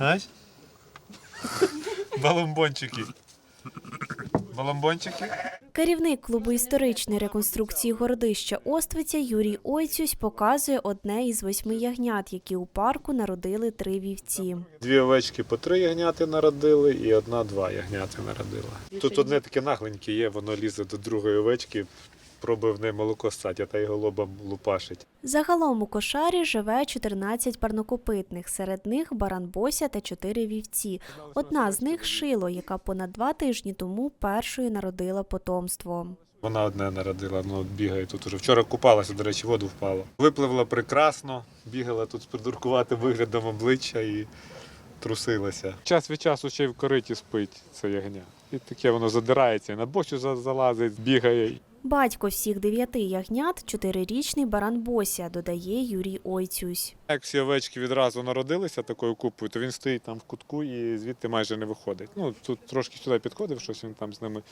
Ась? Баламбончики. Баламбончики? Керівник клубу історичної реконструкції городища Оствиця Юрій Ойцюсь показує одне із восьми ягнят, які у парку народили три вівці. Дві овечки по три ягняти народили і одна-два ягняти народила. Тут одне таке нагленьке є, воно лізе до другої овечки, пробує в неї молоко стати, а та його лобом лупашить. Загалом у кошарі живе 14 парнокопитних, серед них баранбося та чотири вівці. Одна з них шило, яка понад два тижні тому першою народила потомство. Вона одне народила, ну от бігає тут уже. Вчора купалася, до речі, воду впала. Випливла прекрасно, бігала тут з придуркуватим виглядом обличчя і трусилася. Час від часу ще й в кориті спить це ягня. І таке воно задирається, і на бочу за- залазить, бігає. Батько всіх дев'яти ягнят чотирирічний баран Бося, додає Юрій Ойцюсь. Як всі овечки відразу народилися такою купою, то він стоїть там в кутку і звідти майже не виходить. Ну тут трошки сюди підходив, щось він там з ними.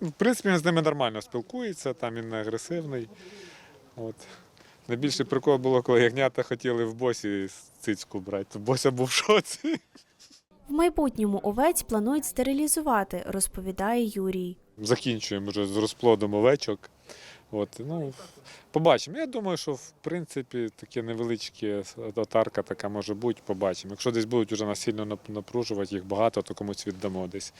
Ну, В принципі, він з ними нормально спілкується, там він не агресивний. От. Найбільший прикол було, коли ягнята хотіли в босі цицьку брати, то бося був в шоці. В майбутньому овець планують стерилізувати, розповідає Юрій. Закінчуємо вже з розплодом овечок. От, ну, побачимо. Я думаю, що в принципі таке невеличке татарка така може бути, побачимо. Якщо десь будуть вже насильно напружувати їх багато, то комусь віддамо десь.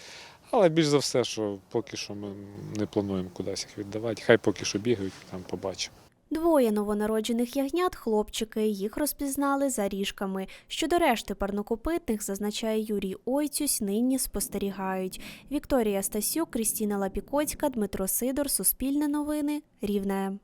Але більш за все, що поки що ми не плануємо кудись їх віддавати. Хай поки що бігають, там побачимо. Двоє новонароджених ягнят хлопчики, їх розпізнали за ріжками. Щодо решти парнокопитних, зазначає Юрій Ойцюсь, нині спостерігають. Вікторія Стасюк, Крістіна Лапікоцька, Дмитро Сидор, Суспільне новини, Рівне.